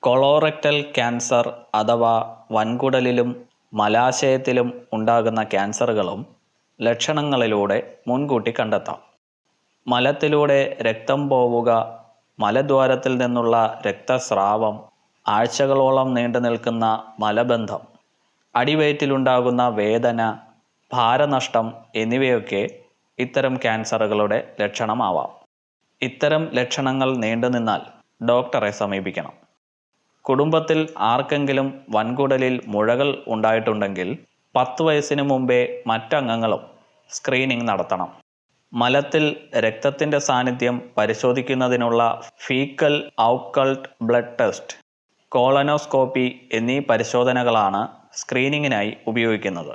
Colorectal cancer അഥവാ വൻകുടലിലും മലാശയത്തിലും ഉണ്ടാകുന്ന ക്യാൻസറുകളും ലക്ഷണങ്ങളിലൂടെ മുൻകൂട്ടി കണ്ടെത്താം. മലത്തിലൂടെ രക്തം പോവുക മലദ്വാരത്തിൽ നിന്നുള്ള രക്തസ്രാവം ആഴ്ചകളോളം നീണ്ടു നിൽക്കുന്ന മലബന്ധം അടിവയറ്റിലുണ്ടാകുന്ന വേദന ഭാരനഷ്ടം എന്നിവയൊക്കെ ഇത്തരം ക്യാൻസറുകളുടെ ലക്ഷണമാവാം. ഇത്തരം ലക്ഷണങ്ങൾ നീണ്ടുനിന്നാൽ ഡോക്ടറെ സമീപിക്കണം. കുടുംബത്തിൽ ആർക്കെങ്കിലും വൻകുടലിൽ മുഴകൾ ഉണ്ടായിട്ടുണ്ടെങ്കിൽ പത്ത് വയസ്സിന് മുമ്പേ മറ്റംഗങ്ങളും സ്ക്രീനിംഗ് നടത്തണം. മലത്തിൽ രക്തത്തിന്റെ സാന്നിധ്യം പരിശോധിക്കുന്നതിനുള്ള faecal occult blood test colonoscopy എന്നീ പരിശോധനകളാണ് സ്ക്രീനിങ്ങിനായി ഉപയോഗിക്കുന്നത്.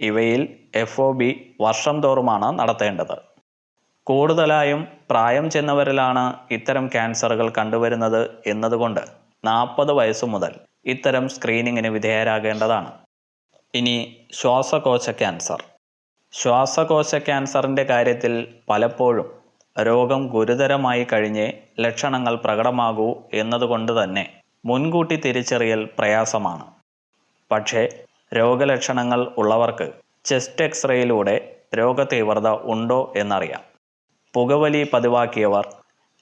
ഇവയിൽ എഫ് ഒ ബി വർഷം തോറുമാണ് നടത്തേണ്ടത്. കൂടുതലായും പ്രായം ചെന്നവരിലാണ് ഇത്തരം ക്യാൻസറുകൾ കണ്ടുവരുന്നത് എന്നതുകൊണ്ട് നാൽപ്പത് വയസ്സ് മുതൽ ഇത്തരം സ്ക്രീനിങ്ങിന് വിധേയരാകേണ്ടതാണ്. ഇനി ശ്വാസകോശ ക്യാൻസർ. ശ്വാസകോശ ക്യാൻസറിന്റെ കാര്യത്തിൽ പലപ്പോഴും രോഗം ഗുരുതരമായി കഴിഞ്ഞേ ലക്ഷണങ്ങൾ പ്രകടമാകൂ എന്നതുകൊണ്ട് തന്നെ മുൻകൂട്ടി തിരിച്ചറിയൽ പ്രയാസമാണ്. പക്ഷേ രോഗലക്ഷണങ്ങൾ ഉള്ളവർക്ക് ചെസ്റ്റ് എക്സ്റേയിലൂടെ രോഗതീവ്രത ഉണ്ടോ എന്നറിയാം. പുകവലി പതിവാക്കിയവർ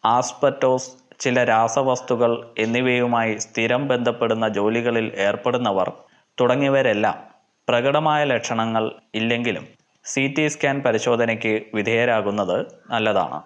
ആസ്പെറ്റോസ് ചില രാസവസ്തുക്കൾ എന്നിവയുമായി സ്ഥിരം ബന്ധപ്പെടുന്ന ജോലികളിൽ ഏർപ്പെടുന്നവർ തുടങ്ങിയവരെല്ലാം പ്രകടമായ ലക്ഷണങ്ങൾ ഇല്ലെങ്കിലും സി ടി സ്കാൻ പരിശോധനയ്ക്ക് വിധേയരാകുന്നത് നല്ലതാണ്.